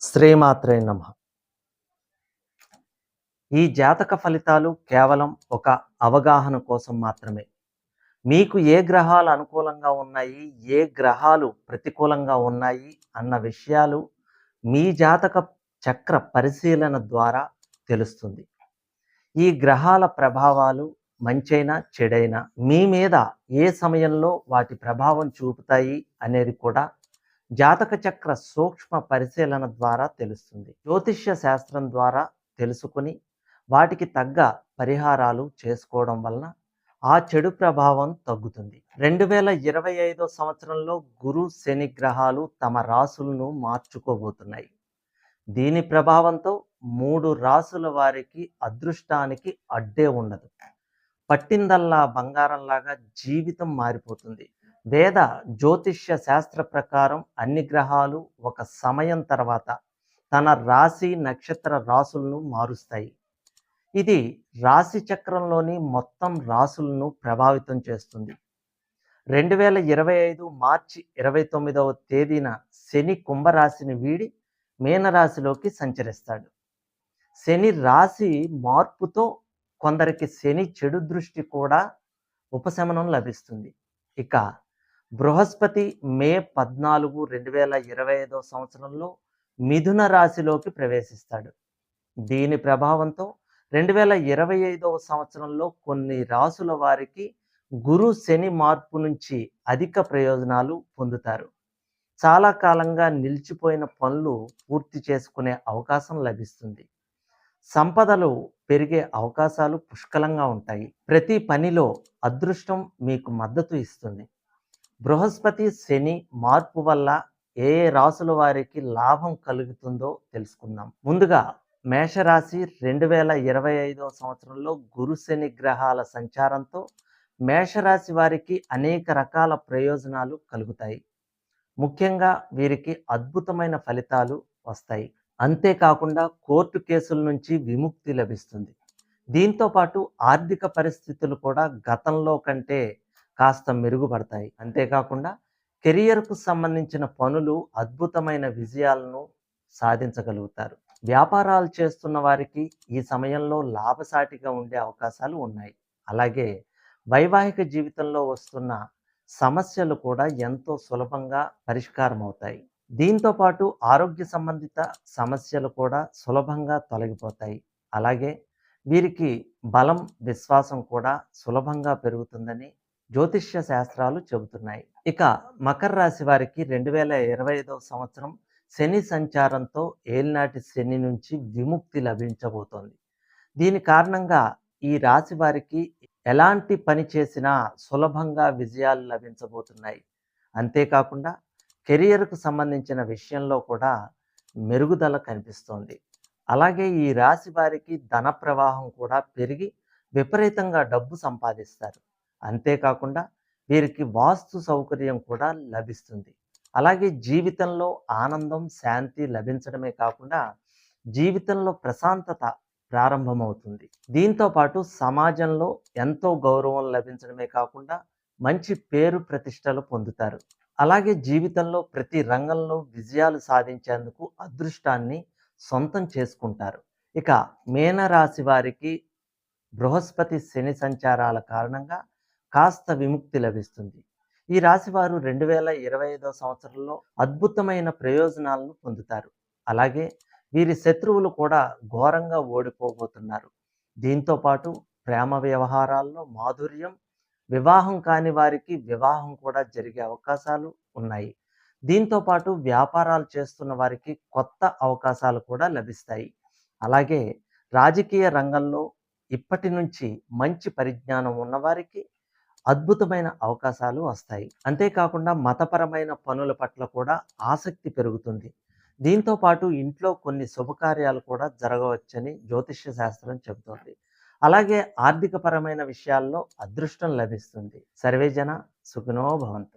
శ్రీమాత్రే నమ. ఈ జాతక ఫలితాలు కేవలం ఒక అవగాహన కోసం మాత్రమే. మీకు ఏ గ్రహాలు అనుకూలంగా ఉన్నాయి ఏ గ్రహాలు ప్రతికూలంగా ఉన్నాయి అన్న విషయాలు మీ జాతక చక్ర పరిశీలన ద్వారా తెలుస్తుంది. ఈ గ్రహాల ప్రభావాలు మంచైనా చెడైనా మీ మీద ఏ సమయంలో వాటి ప్రభావం చూపుతాయి అనేది కూడా జాతక చక్ర సూక్ష్మ పరిశీలన ద్వారా తెలుస్తుంది. జ్యోతిష్య శాస్త్రం ద్వారా తెలుసుకుని వాటికి తగ్గ పరిహారాలు చేసుకోవడం వలన ఆ చెడు ప్రభావం తగ్గుతుంది. రెండు వేల ఇరవై ఐదో సంవత్సరంలో గురు శని గ్రహాలు తమ రాసులను మార్చుకోబోతున్నాయి. దీని ప్రభావంతో మూడు రాసుల వారికి అదృష్టానికి అడ్డే ఉండదు. పట్టిందల్లా బంగారంలాగా జీవితం మారిపోతుంది. వేద జ్యోతిష్య శాస్త్ర ప్రకారం అన్ని గ్రహాలు ఒక సమయం తర్వాత తన రాశి నక్షత్ర రాసులను మారుస్తాయి. ఇది రాశి చక్రంలోని మొత్తం రాసులను ప్రభావితం చేస్తుంది. రెండు వేల ఇరవై ఐదు మార్చి ఇరవై తొమ్మిదవ తేదీన శని కుంభరాశిని వీడి మీనరాశిలోకి సంచరిస్తాడు. శని రాశి మార్పుతో కొందరికి శని చెడు దృష్టి కూడా ఉపశమనం లభిస్తుంది. ఇక బృహస్పతి మే పద్నాలుగు రెండు వేల ఇరవై ఐదో సంవత్సరంలో మిథున రాశిలోకి ప్రవేశిస్తాడు. దీని ప్రభావంతో రెండు వేల ఇరవై ఐదవ సంవత్సరంలో కొన్ని రాసుల వారికి గురు శని మార్పు నుంచి అధిక ప్రయోజనాలు పొందుతారు. చాలా కాలంగా నిలిచిపోయిన పనులు పూర్తి చేసుకునే అవకాశం లభిస్తుంది. సంపదలు పెరిగే అవకాశాలు పుష్కలంగా ఉంటాయి. ప్రతి పనిలో అదృష్టం మీకు మద్దతు ఇస్తుంది. బృహస్పతి శని మార్పు వల్ల ఏ ఏ రాసుల వారికి లాభం కలుగుతుందో తెలుసుకుందాం. ముందుగా మేషరాశి రెండు వేల ఇరవై ఐదవ సంవత్సరంలో గురు శని గ్రహాల సంచారంతో మేషరాశి వారికి అనేక రకాల ప్రయోజనాలు కలుగుతాయి. ముఖ్యంగా వీరికి అద్భుతమైన ఫలితాలు వస్తాయి. అంతేకాకుండా కోర్టు కేసుల నుంచి విముక్తి లభిస్తుంది. దీంతో పాటు ఆర్థిక పరిస్థితులు కూడా గతంలో కంటే కాస్త మెరుగుపడతాయి. అంతేకాకుండా కెరియర్కు సంబంధించిన పనులు అద్భుతమైన విజయాలను సాధించగలుగుతారు. వ్యాపారాలు చేస్తున్న వారికి ఈ సమయంలో లాభసాటిగా ఉండే అవకాశాలు ఉన్నాయి. అలాగే వైవాహిక జీవితంలో వస్తున్న సమస్యలు కూడా ఎంతో సులభంగా పరిష్కారం అవుతాయి దీంతో పాటు ఆరోగ్య సంబంధిత సమస్యలు కూడా సులభంగా తొలగిపోతాయి. అలాగే వీరికి బలం విశ్వాసం కూడా సులభంగా పెరుగుతుందని జ్యోతిష్య శాస్త్రాలు చెబుతున్నాయి. ఇక మకర రాశి వారికి రెండు వేల ఇరవై ఐదవ సంవత్సరం శని సంచారంతో ఏలినాటి శని నుంచి విముక్తి లభించబోతోంది. దీని కారణంగా ఈ రాశి వారికి ఎలాంటి పని చేసినా సులభంగా విజయాలు లభించబోతున్నాయి. అంతేకాకుండా కెరియర్కు సంబంధించిన విషయంలో కూడా మెరుగుదల కనిపిస్తోంది. అలాగే ఈ రాశి వారికి ధన ప్రవాహం కూడా పెరిగి విపరీతంగా డబ్బు సంపాదిస్తారు. అంతేకాకుండా వీరికి వాస్తు సౌకర్యం కూడా లభిస్తుంది. అలాగే జీవితంలో ఆనందం శాంతి లభించడమే కాకుండా జీవితంలో ప్రశాంతత ప్రారంభమవుతుంది. దీంతో పాటు సమాజంలో ఎంతో గౌరవం లభించడమే కాకుండా మంచి పేరు ప్రతిష్టలు పొందుతారు. అలాగే జీవితంలో ప్రతి రంగంలో విజయాలు సాధించేందుకు అదృష్టాన్ని సొంతం చేసుకుంటారు. ఇక మేనరాశి వారికి బృహస్పతి శని సంచారాల కారణంగా కాస్త విముక్తి లభిస్తుంది. ఈ రాశి వారు రెండు వేల ఇరవై ఐదో సంవత్సరంలో అద్భుతమైన ప్రయోజనాలను పొందుతారు. అలాగే వీరి శత్రువులు కూడా ఘోరంగా ఓడిపోబోతున్నారు. దీంతో పాటు ప్రేమ వ్యవహారాల్లో మాధుర్యం వివాహం కాని వారికి వివాహం కూడా జరిగే అవకాశాలు ఉన్నాయి. దీంతో పాటు వ్యాపారాలు చేస్తున్న వారికి కొత్త అవకాశాలు కూడా లభిస్తాయి. అలాగే రాజకీయ రంగంలో ఇప్పటి నుంచి మంచి పరిజ్ఞానం ఉన్నవారికి అద్భుతమైన అవకాశాలు వస్తాయి. అంతేకాకుండా మతపరమైన పనుల పట్ల కూడా ఆసక్తి పెరుగుతుంది. దీంతో పాటు ఇంట్లో కొన్ని శుభకార్యాలు కూడా జరగవచ్చని జ్యోతిష్య శాస్త్రం చెబుతోంది. అలాగే ఆర్థికపరమైన విషయాల్లో అదృష్టం లభిస్తుంది. సర్వేజన సుఖినో భవంతు.